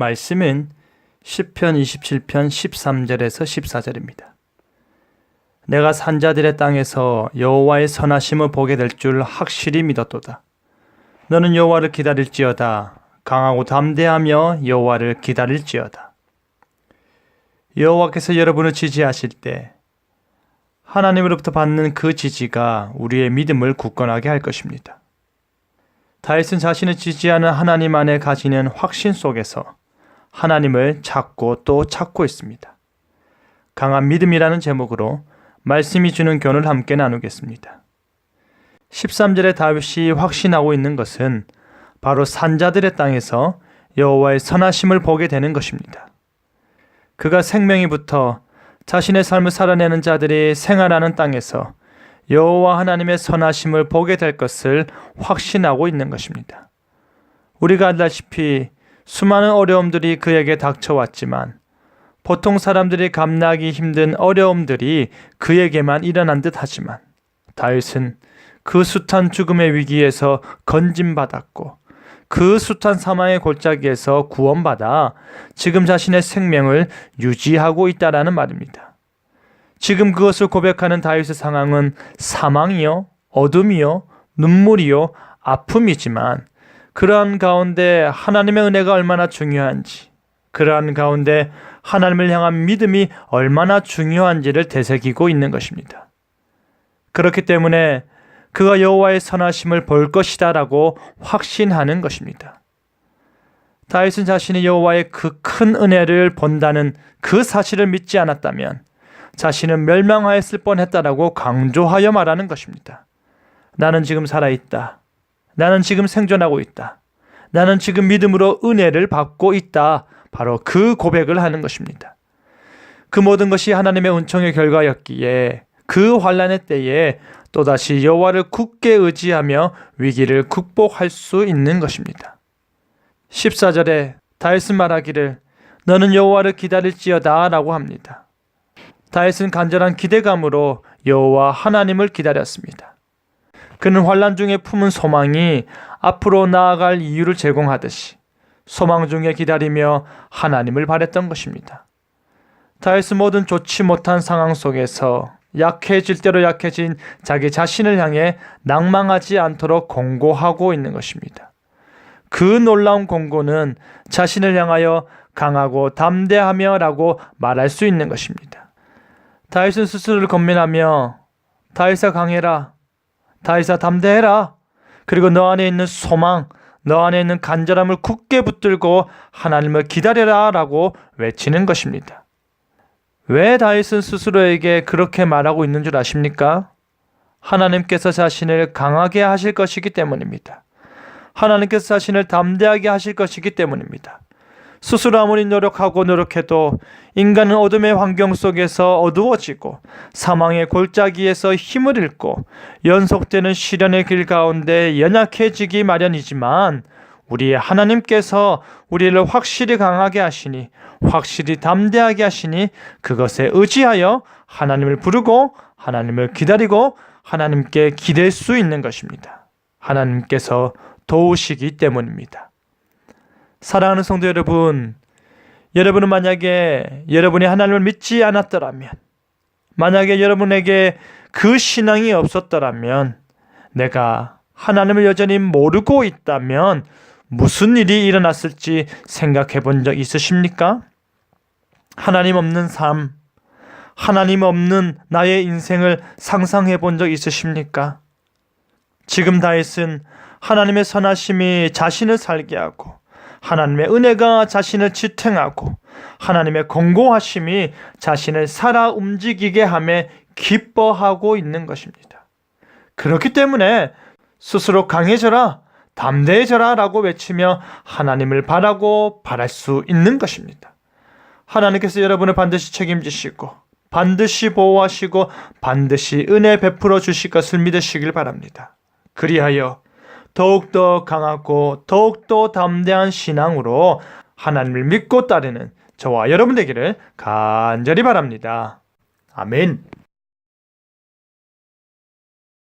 말씀은 10편 27편 13절에서 14절입니다. 내가 산자들의 땅에서 여호와의 선하심을 보게 될 줄 확실히 믿었도다. 너는 여호와를 기다릴지어다. 강하고 담대하며 여호와를 기다릴지어다. 여호와께서 여러분을 지지하실 때 하나님으로부터 받는 그 지지가 우리의 믿음을 굳건하게 할 것입니다. 다윗은 자신을 지지하는 하나님 안에 가지는 확신 속에서 하나님을 찾고 또 찾고 있습니다. 강한 믿음이라는 제목으로 말씀이 주는 교훈을 함께 나누겠습니다. 13절에 다윗이 확신하고 있는 것은 바로 산자들의 땅에서 여호와의 선하심을 보게 되는 것입니다. 그가 생명이 붙어 자신의 삶을 살아내는 자들이 생활하는 땅에서 여호와 하나님의 선하심을 보게 될 것을 확신하고 있는 것입니다. 우리가 알다시피 수많은 어려움들이 그에게 닥쳐왔지만 보통 사람들이 감당하기 힘든 어려움들이 그에게만 일어난 듯 하지만 다윗은 그 숱한 죽음의 위기에서 건짐받았고 그 숱한 사망의 골짜기에서 구원받아 지금 자신의 생명을 유지하고 있다라는 말입니다. 지금 그것을 고백하는 다윗의 상황은 사망이요, 어둠이요, 눈물이요, 아픔이지만 그러한 가운데 하나님의 은혜가 얼마나 중요한지, 그러한 가운데 하나님을 향한 믿음이 얼마나 중요한지를 되새기고 있는 것입니다. 그렇기 때문에 그가 여호와의 선하심을 볼 것이다라고 확신하는 것입니다. 다윗은 자신이 여호와의 그 큰 은혜를 본다는 그 사실을 믿지 않았다면 자신은 멸망하였을 뻔했다라고 강조하여 말하는 것입니다. 나는 지금 살아 있다. 나는 지금 생존하고 있다. 나는 지금 믿음으로 은혜를 받고 있다. 바로 그 고백을 하는 것입니다. 그 모든 것이 하나님의 은총의 결과였기에 그 환란의 때에 또다시 여호와를 굳게 의지하며 위기를 극복할 수 있는 것입니다. 14절에 다윗은 말하기를 너는 여호와를 기다릴지어다라고 합니다. 다윗은 간절한 기대감으로 여호와 하나님을 기다렸습니다. 그는 환란 중에 품은 소망이 앞으로 나아갈 이유를 제공하듯이 소망 중에 기다리며 하나님을 바랬던 것입니다. 다윗은 모든 좋지 못한 상황 속에서 약해질 대로 약해진 자기 자신을 향해 낭망하지 않도록 공고하고 있는 것입니다. 그 놀라운 공고는 자신을 향하여 강하고 담대하며라고 말할 수 있는 것입니다. 다윗은 스스로를 건면하며 다윗아 강해라, 다윗아 담대해라, 그리고 너 안에 있는 소망, 너 안에 있는 간절함을 굳게 붙들고 하나님을 기다려라 라고 외치는 것입니다. 왜 다윗은 스스로에게 그렇게 말하고 있는 줄 아십니까? 하나님께서 자신을 강하게 하실 것이기 때문입니다. 하나님께서 자신을 담대하게 하실 것이기 때문입니다. 스스로 아무리 노력하고 노력해도 인간은 어둠의 환경 속에서 어두워지고 사망의 골짜기에서 힘을 잃고 연속되는 시련의 길 가운데 연약해지기 마련이지만 우리의 하나님께서 우리를 확실히 강하게 하시니 확실히 담대하게 하시니 그것에 의지하여 하나님을 부르고 하나님을 기다리고 하나님께 기댈 수 있는 것입니다. 하나님께서 도우시기 때문입니다. 사랑하는 성도 여러분, 여러분은 만약에 여러분이 하나님을 믿지 않았더라면, 만약에 여러분에게 그 신앙이 없었더라면, 내가 하나님을 여전히 모르고 있다면 무슨 일이 일어났을지 생각해 본 적 있으십니까? 하나님 없는 삶, 하나님 없는 나의 인생을 상상해 본 적 있으십니까? 지금 다윗은 하나님의 선하심이 자신을 살게 하고 하나님의 은혜가 자신을 지탱하고 하나님의 공고하심이 자신을 살아 움직이게 함에 기뻐하고 있는 것입니다. 그렇기 때문에 스스로 강해져라, 담대해져라 라고 외치며 하나님을 바라고 바랄 수 있는 것입니다. 하나님께서 여러분을 반드시 책임지시고 반드시 보호하시고 반드시 은혜 베풀어 주실 것을 믿으시길 바랍니다. 그리하여 더욱더 강하고 더욱더 담대한 신앙으로 하나님을 믿고 따르는 저와 여러분 되기를 간절히 바랍니다. 아멘.